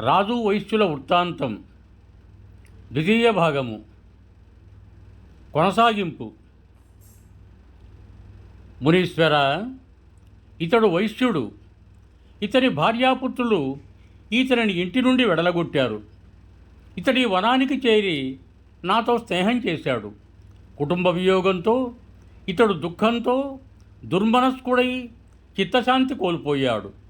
రాజు వైశ్యుల వృత్తాంతం ద్వితీయ భాగము కొనసాగింపు. మునీశ్వర ఇతడు వైశ్యుడు ఇతని భార్యాపుత్రులు ఇతనిని ఇంటి నుండి వెడలగొట్టారు. ఇతడి వనానికి చేరి నాతో స్నేహం చేశాడు. కుటుంబ వియోగంతో ఇతడు దుఃఖంతో దుర్మనస్కుడై చిత్తశాంతి కోల్పోయాడు.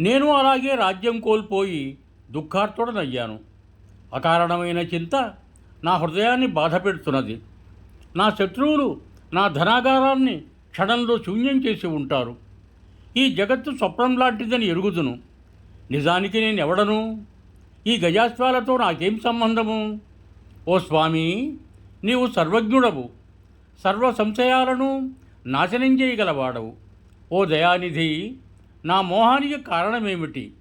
నేను అలాగే రాజ్యం కోల్పోయి దుఃఖార్తుడనయ్యాను. అకారణమైన చింత నా హృదయాన్ని బాధ పెడుతున్నది. నా శత్రువులు నా ధనాగారాన్ని క్షణంలో శూన్యం చేసి ఉంటారు. ఈ జగత్తు స్వప్నం లాంటిదని ఎరుగుదును. నిజానికి నేను ఎవడను ఈ గజాస్వాలతో నాకేం సంబంధము? ఓ స్వామి నీవు సర్వజ్ఞుడవు. సర్వ సంశయాలను నాశనం చేయగలవాడవు. ఓ దయానిధి నా మోహానికి కారణమేమిటి?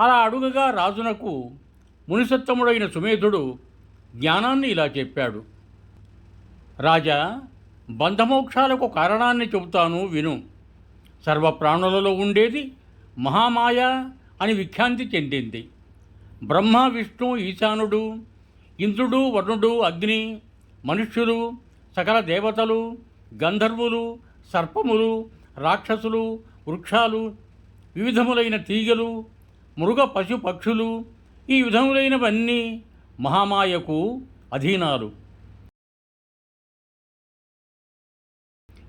అలా అడుగగా రాజునకు మునిసత్తముడైన సుమేధుడు జ్ఞానాన్ని ఇలా చెప్పాడు. రాజా బంధమోక్షాలకు కారణాన్ని చెబుతాను విను. సర్వ ప్రాణులలో ఉండేది మహామాయ అని విఖ్యాంతి చెందింది. బ్రహ్మ విష్ణు ఈశానుడు ఇంద్రుడు వరుణుడు అగ్ని మనుష్యులు సకల దేవతలు గంధర్వులు సర్పములు రాక్షసులు వృక్షాలు వివిధములైన తీగలు మృగ పశు పక్షులు ఈ విధములైనవన్నీ మహామాయకు అధీనాలు.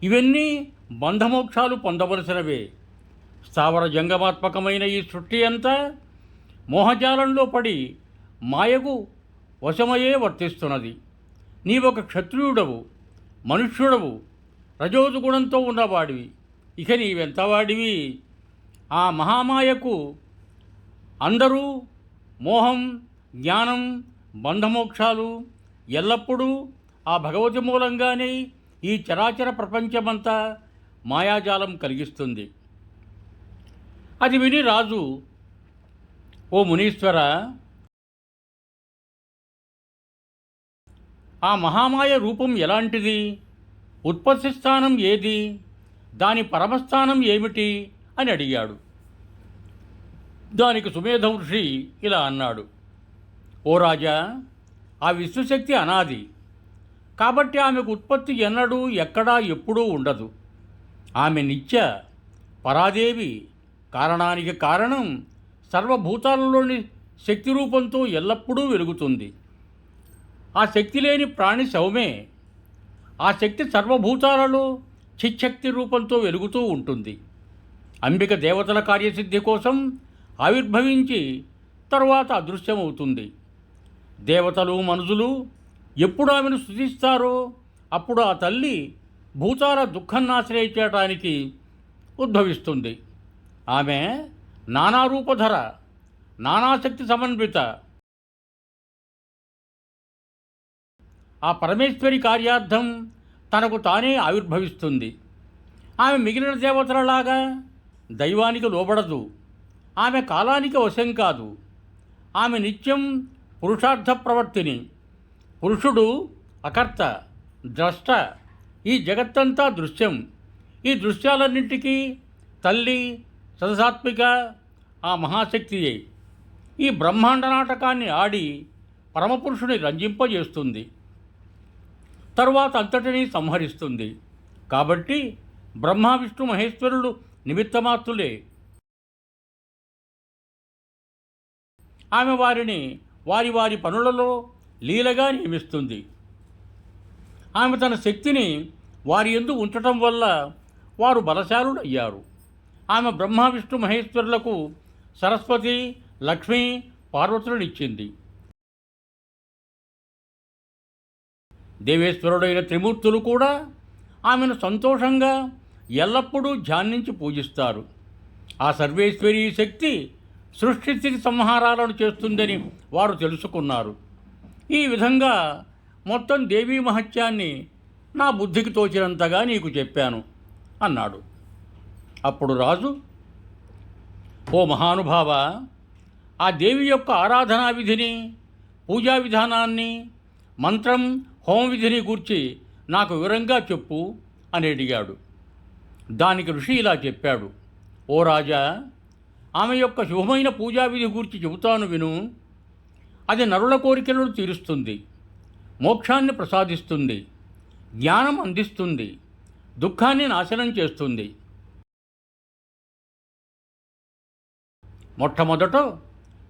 ఇవన్నీ బంధమోక్షాలు పొందవలసినవే. స్థావర జంగమాత్మకమైన ఈ సృష్టి అంతా మోహజాలంలో పడి మాయకు వశమయే వర్తిస్తున్నది. నీవొక క్షత్రియుడవు మనుష్యుడవు రజోజు గుణంతో ఉన్నవాడివి. ఇక నీవెంతవాడివి? ఆ మహామాయకు అందరూ మోహం జ్ఞానం బంధమోక్షాలు ఎల్లప్పుడూ ఆ భగవతి మూలంగానే ఈ చరాచర ప్రపంచమంతా మాయాజాలం కలిగిస్తుంది. అది విని రాజు ఓ మునీశ్వర ఆ మహామాయ రూపం ఎలాంటిది? ఉత్పత్తి స్థానం ఏది? దాని పరమస్థానం ఏమిటి? అని అడిగాడు. దానికి సుమేధ ఋషి ఇలా అన్నాడు. ఓ రాజా ఆ విశ్వశక్తి అనాది. కాబట్టి ఆమెకు ఉత్పత్తి ఎన్నడూ ఎక్కడా ఎప్పుడూ ఉండదు. ఆమె నిత్య పరాదేవి. కారణానికి కారణం సర్వభూతాలలోని శక్తి రూపంతో ఎల్లప్పుడూ వెలుగుతుంది. ఆ శక్తి లేని ప్రాణి శవమే ఆ శక్తి సర్వభూతాలలో చిచ్చక్తి రూపంతో వెలుగుతూ ఉంటుంది. అంబిక దేవతల కార్యసిద్ధి కోసం ఆవిర్భవించి తరువాత అదృశ్యమవుతుంది. దేవతలు మనుషులు ఎప్పుడు ఆమెను స్థుతిస్తారో అప్పుడు ఆ తల్లి భూతాల దుఃఖాన్ని ఆశ్రయించడానికి ఉద్భవిస్తుంది. ఆమె నానారూపధర నానాశక్తి సమన్విత ఆ పరమేశ్వరి కార్యార్థం తనకు తానే ఆవిర్భవిస్తుంది. ఆమె మిగిలిన దేవతలలాగా దైవానికి లోబడదు. ఆమె కాలానికి వశం కాదు. ఆమె నిత్యం పురుషార్థ ప్రవర్తిని. పురుషుడు అకర్త ద్రష్ట ఈ జగత్తంతా దృశ్యం. ఈ దృశ్యాలన్నింటికీ తల్లి సదసాత్మిక ఆ మహాశక్తియే. ఈ బ్రహ్మాండ నాటకాన్ని ఆడి పరమపురుషుని రంజింపజేస్తుంది. తరువాత అంతటినీ సంహరిస్తుంది. కాబట్టి బ్రహ్మ విష్ణు మహేశ్వరులు నిమిత్తమాత్రులే ఆమె వారిని వారి వారి పనులలో లీలగా నియమిస్తుంది. ఆమె తన శక్తిని వారి ఎందు ఉంచటం వల్ల వారు బలశాలుడయ్యారు ఆమె బ్రహ్మ విష్ణు మహేశ్వరులకు సరస్వతి లక్ష్మి పార్వతులనిచ్చింది దేవేశ్వరుడైన త్రిమూర్తులు కూడా ఆమెను సంతోషంగా ఎల్లప్పుడూ ధ్యానించి పూజిస్తారు. ఆ సర్వేశ్వరీ శక్తి సృష్టి స్థితి సంహారాలను చేస్తుందని వారు తెలుసుకున్నారు. ఈ విధంగా మొత్తం దేవీ మహత్యాన్ని నా బుద్ధికి తోచినంతగా నీకు చెప్పాను అన్నాడు. అప్పుడు రాజు ఓ మహానుభావ ఆ దేవి యొక్క ఆరాధనా విధిని పూజా విధానాన్ని మంత్రం హోమవిధిని గూర్చి నాకు వివరంగా చెప్పు అని అడిగాడు. దానికి ఋషి ఇలా చెప్పాడు. ఓ రాజా ఆమె యొక్క శుభమైన పూజా విధి గూర్చి చెబుతాను విను. అది నరుల కోరికలను తీరుస్తుంది మోక్షాన్ని ప్రసాదిస్తుంది జ్ఞానం అందిస్తుంది దుఃఖాన్ని నాశనం చేస్తుంది. మొట్టమొదట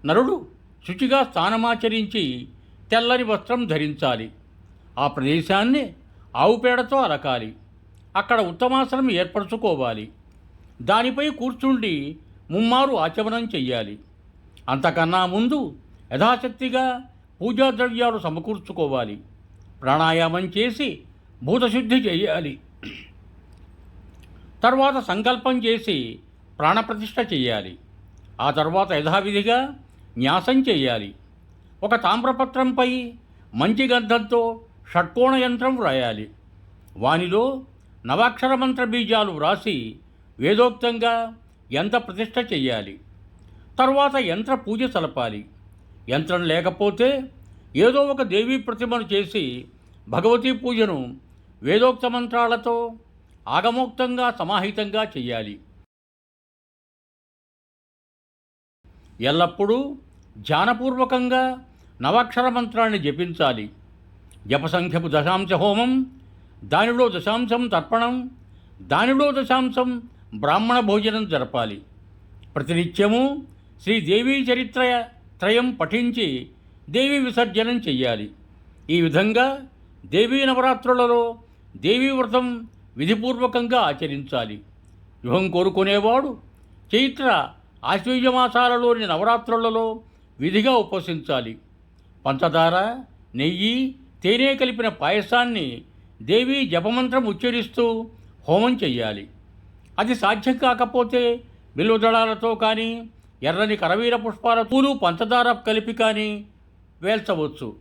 నరుడు శుచిగా స్నానమాచరించి తెల్లని వస్త్రం ధరించాలి. ఆ ప్రదేశాన్ని ఆవు పేడతో అలకాలి అక్కడ ఉత్తమాసనం ఏర్పరచుకోవాలి. దానిపై కూర్చుండి ముమ్మారు ఆచమనం చెయ్యాలి. అంతకన్నా ముందు యథాశక్తిగా పూజా ద్రవ్యాలు సమకూర్చుకోవాలి. ప్రాణాయామం చేసి భూతశుద్ధి చేయాలి. తర్వాత సంకల్పం చేసి ప్రాణప్రతిష్ఠ చేయాలి ఆ తర్వాత యథావిధిగా న్యాసం చేయాలి ఒక తామ్రపత్రంపై మంచి గంధంతో షట్కోణ యంత్రం వ్రాయాలి. వానిలో నవాక్షర మంత్ర బీజాలు వ్రాసి వేదోక్తంగా యంత్ర ప్రతిష్ట చెయ్యాలి. తర్వాత యంత్ర పూజ సలపాలి యంత్రం లేకపోతే ఏదో ఒక దేవీ ప్రతిమను చేసి భగవతీ పూజను వేదోక్త మంత్రాలతో ఆగమోక్తంగా సమాహితంగా చెయ్యాలి. ఎల్లప్పుడూ ధ్యానపూర్వకంగా నవాక్షర మంత్రాన్ని జపించాలి. జపసంఖ్యపు దశాంశ హోమం దానిలో దశాంశం తర్పణం దానిలో దశాంశం బ్రాహ్మణ భోజనం జరపాలి. ప్రతినిత్యము శ్రీదేవీ చరిత్ర త్రయం పఠించి దేవి విసర్జనం చెయ్యాలి. ఈ విధంగా దేవీ నవరాత్రులలో దేవీ వ్రతం విధిపూర్వకంగా ఆచరించాలి. యుహం కోరుకునేవాడు చైత్ర ఆశ్వీజ మాసాలలోని నవరాత్రులలో విధిగా ఉపసించాలి పంచదార నెయ్యి తేనె కలిపిన పాయసాన్ని దేవీ జపమంత్రం ఉచ్చరిస్తూ హోమం చెయ్యాలి. అది సాధ్యం కాకపోతే బిల్వదళాలతో కానీ ఎర్రని కరవీర పుష్పాల పూలు పంచదార కలిపి కానీ వేల్చవచ్చు.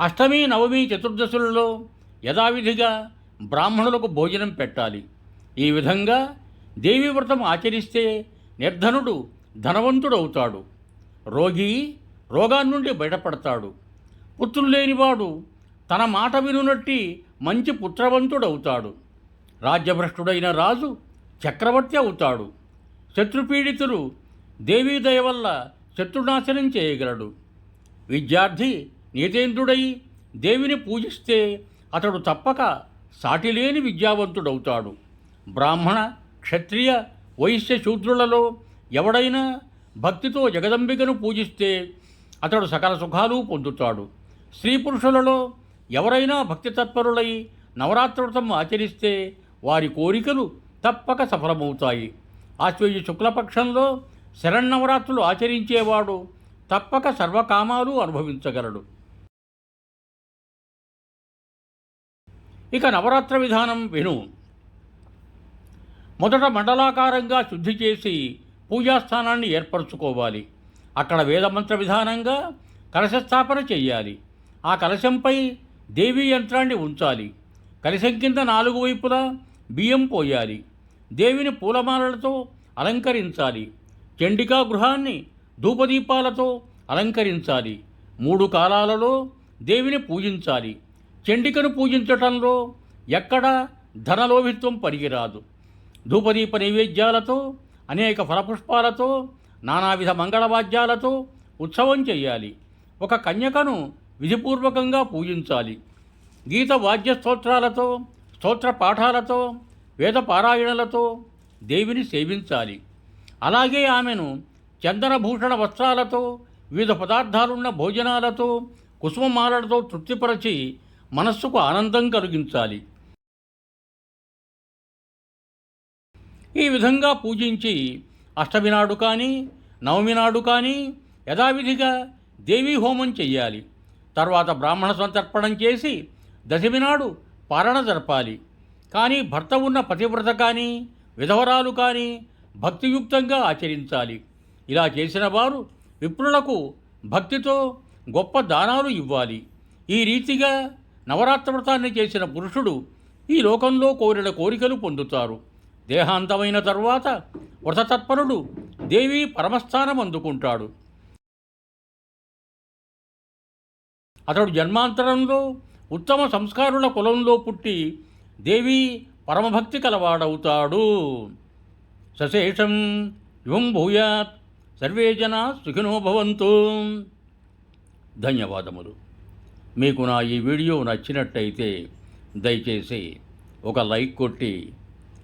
అష్టమి నవమి చతుర్దశులలో యథావిధిగా బ్రాహ్మణులకు భోజనం పెట్టాలి. ఈ విధంగా దేవీవ్రతం ఆచరిస్తే నిర్ధనుడు ధనవంతుడవుతాడు. రోగి రోగాన్నుండి బయటపడతాడు. పుత్రులు లేనివాడు తన మాట వినునట్టి మంచి పుత్రవంతుడవుతాడు. రాజ్యభ్రష్టుడైన రాజు చక్రవర్తి అవుతాడు. శత్రుపీడితులు దేవీ దయ వల్ల శత్రునాశనం చేయగలడు. విద్యార్థి నీతేంద్రుడై దేవిని పూజిస్తే అతడు తప్పక సాటిలేని విద్యావంతుడవుతాడు. బ్రాహ్మణ క్షత్రియ వైశ్య శూద్రులలో ఎవడైనా భక్తితో జగదంబికను పూజిస్తే అతడు సకల సుఖాలు పొందుతాడు. స్త్రీ పురుషులలో ఎవరైనా భక్తి తత్పరులై నవరాత్రవ్రతం ఆచరిస్తే వారి కోరికలు తప్పక సఫలమవుతాయి. ఆశ్వయుజ శుక్లపక్షంలో శరణవరాత్రులు ఆచరించేవాడు తప్పక సర్వకామాలు అనుభవించగలడు. ఇక నవరాత్ర విధానం విను. మొదట మండలాకారంగా శుద్ధి చేసి పూజాస్థానాన్ని ఏర్పరచుకోవాలి. అక్కడ వేదమంత్ర విధానంగా కలశస్థాపన చెయ్యాలి. ఆ కలశంపై దేవీ యంత్రాన్ని ఉంచాలి. కలశం కింద నాలుగు వైపులా బియ్యం పోయాలి. దేవిని పూలమాలలతో అలంకరించాలి. చండికా గృహాన్ని ధూపదీపాలతో అలంకరించాలి. మూడు కాలాలలో దేవిని పూజించాలి. చండికను పూజించటంలో ఎక్కడ ధనలోభిత్వం పరిగిరాదు ధూపదీప నైవేద్యాలతో అనేక ఫలపుష్పాలతో నానావిధ మంగళవాద్యాలతో ఉత్సవం చేయాలి ఒక కన్యకను విధిపూర్వకంగా పూజించాలి. గీత వాద్య స్తోత్రాలతో స్తోత్ర పాఠాలతో వేద పారాయణలతో దేవిని సేవించాలి. అలాగే ఆమెను చందనభూషణ వస్త్రాలతో వివిధ పదార్థాలున్న భోజనాలతో కుసుమమాలలతో తృప్తిపరచి మనస్సుకు ఆనందం కలిగించాలి. ఈ విధంగా పూజించి అష్టమి నాడు కానీ నవమి నాడు కానీ యథావిధిగా దేవీ హోమం చెయ్యాలి. తర్వాత బ్రాహ్మణ సంతర్పణం చేసి దశమి నాడు పారణ జరపాలి. కానీ భర్త ఉన్న పతివ్రత కానీ విధవరాలు కానీ భక్తియుక్తంగా ఆచరించాలి. ఇలా చేసిన వారు విప్రులకు భక్తితో గొప్ప దానాలు ఇవ్వాలి. ఈ రీతిగా నవరాత్ర వ్రతాన్ని చేసిన పురుషుడు ఈ లోకంలో కోరిన కోరికలు పొందుతారు. దేహాంతమైన తరువాత వ్రతతత్పరుడు దేవి పరమస్థానం అందుకుంటాడు. అతడు జన్మాంతరంలో ఉత్తమ సంస్కారుల కులంలో పుట్టి దేవి పరమభక్తి కలవాడవుతాడు. సశేషం యువం భూయాత్ సర్వే జనా సుఖినో భవంతు. ధన్యవాదములు. మీకు నా ఈ వీడియో నచ్చినట్టయితే దయచేసి ఒక లైక్ కొట్టి